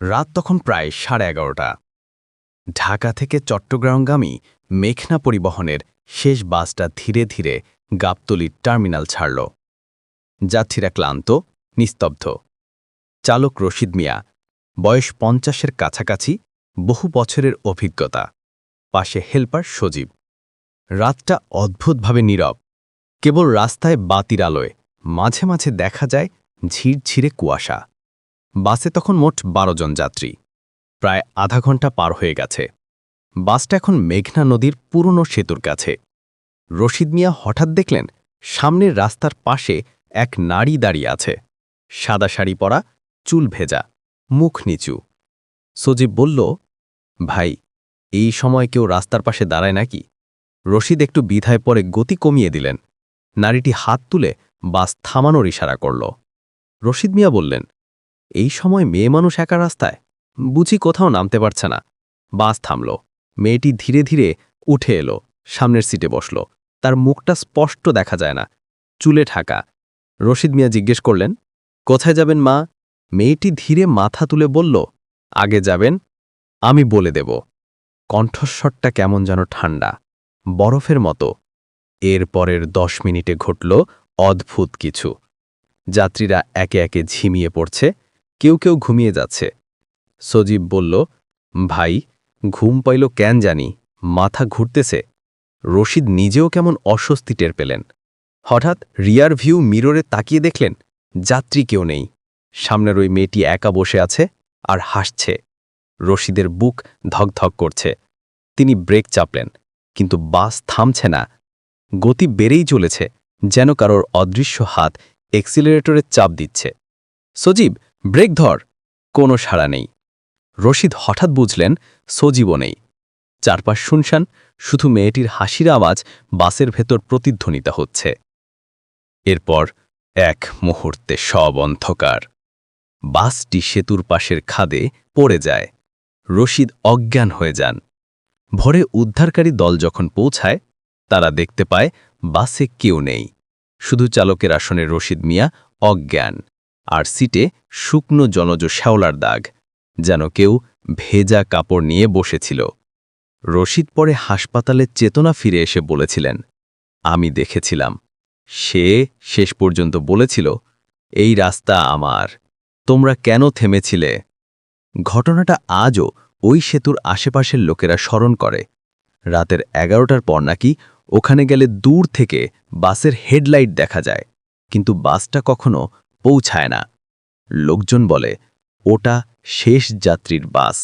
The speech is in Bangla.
রাত তখন প্রায় সাড়ে এগারোটা। ঢাকা থেকে চট্টগ্রামগামী মেঘনা পরিবহনের শেষ বাসটা ধীরে ধীরে গাবতলির টার্মিনাল ছাড়ল। যাত্রীরা ক্লান্ত, নিস্তব্ধ। চালক রশিদ মিয়া, বয়স পঞ্চাশের কাছাকাছি, বহু বছরের অভিজ্ঞতা। পাশে হেল্পার সজীব। রাতটা অদ্ভুতভাবে নীরব। কেবল রাস্তায় বাতির আলোয় মাঝে মাঝে দেখা যায় ঝিরঝিরে কুয়াশা। বাসে তখন মোট বারো জন যাত্রী। প্রায় আধা ঘণ্টা পার হয়ে গেছে। বাসটা এখন মেঘনা নদীর পুরনো সেতুর কাছে। রশিদ মিয়া হঠাৎ দেখলেন সামনের রাস্তার পাশে এক নারী দাঁড়িয়ে আছে। সাদা শাড়ি পরা, চুল ভেজা, মুখ নিচু। সজীব বলল, ভাই, এই সময় কেউ রাস্তার পাশে দাঁড়ায় নাকি? রশিদ একটু বিধায় পরে গতি কমিয়ে দিলেন। নারীটি হাত তুলে বাস থামানোর ইশারা করল। রশিদ মিয়া বললেন এই সময় মেয়ে মানুষ একা রাস্তায়। বুঝি কোথাও নামতে পারছে না। বাস থামল। মেয়েটি ধীরে ধীরে উঠে এলো, সামনের সিটে বসল। তার মুখটা স্পষ্ট দেখা যায় না। চুলে ঢাকা। রশিদ মিয়া জিজ্ঞেস করলেন, কোথায় যাবেন মা? মেয়েটি ধীরে মাথা তুলে বলল, আগে যাবেন, আমি বলে দেব। কণ্ঠস্বরটা কেমন যেন ঠান্ডা, বরফের মতো। এর পরের দশ মিনিটে ঘটল অদ্ভুত কিছু। যাত্রীরা একে একে ঝিমিয়ে পড়ছে কেউ কেউ ঘুমিয়ে যাচ্ছে। সজীব বলল, ভাই, ঘুম পাইল কেন জানি, মাথা ঘুরতেছে। রশিদ নিজেও কেমন অস্বস্তি টের পেলেন। হঠাৎ রিয়ার ভিউ মিররে তাকিয়ে দেখলেন, যাত্রী কেউ নেই। সামনের ওই মেয়েটি একা বসে আছে আর হাসছে। রশিদের বুক ধকধক করছে। তিনি ব্রেক চাপলেন, কিন্তু বাস থামছে না। গতি বেড়েই চলেছে, যেন কারোর অদৃশ্য হাত এক্সিলারেটরের চাপ দিচ্ছে। সজীব ব্রেক ধর, কোনো সাড়া নেই। রশিদ হঠাৎ বুঝলেন সজীবও নেই। চারপাশ শুনশান, শুধু মেয়েটির হাসির আওয়াজ বাসের ভেতর প্রতিধ্বনিত হচ্ছে। এরপর এক মুহূর্তে সব অন্ধকার। বাসটি সেতুর পাশের খাদে পড়ে যায়। রশিদ অজ্ঞান হয়ে যান। ভরে উদ্ধারকারী দল যখন পৌঁছায়, তারা দেখতে পায় বাসে কেউ নেই। শুধু চালকের আসনে রশিদ মিয়া অজ্ঞান। আর সিটে শুকনো জনজ শ্যাওলার দাগ, যেন কেউ ভেজা কাপড় নিয়ে বসেছিল। রশিদ পরে হাসপাতালে চেতনা ফিরে এসে বলেছিলেন, আমি দেখেছিলাম। সে শেষ পর্যন্ত বলেছিল, এই রাস্তা আমার, তোমরা কেন থেমেছিলে ঘটনাটা আজও ওই সেতুর আশেপাশের লোকেরা স্মরণ করে। রাতের এগারোটার পর নাকি ওখানে গেলে দূর থেকে বাসের হেডলাইট দেখা যায়, কিন্তু বাসটা কখনো পৌঁছায় না। লোকজন বলে ওটা শেষ যাত্রীর বাস।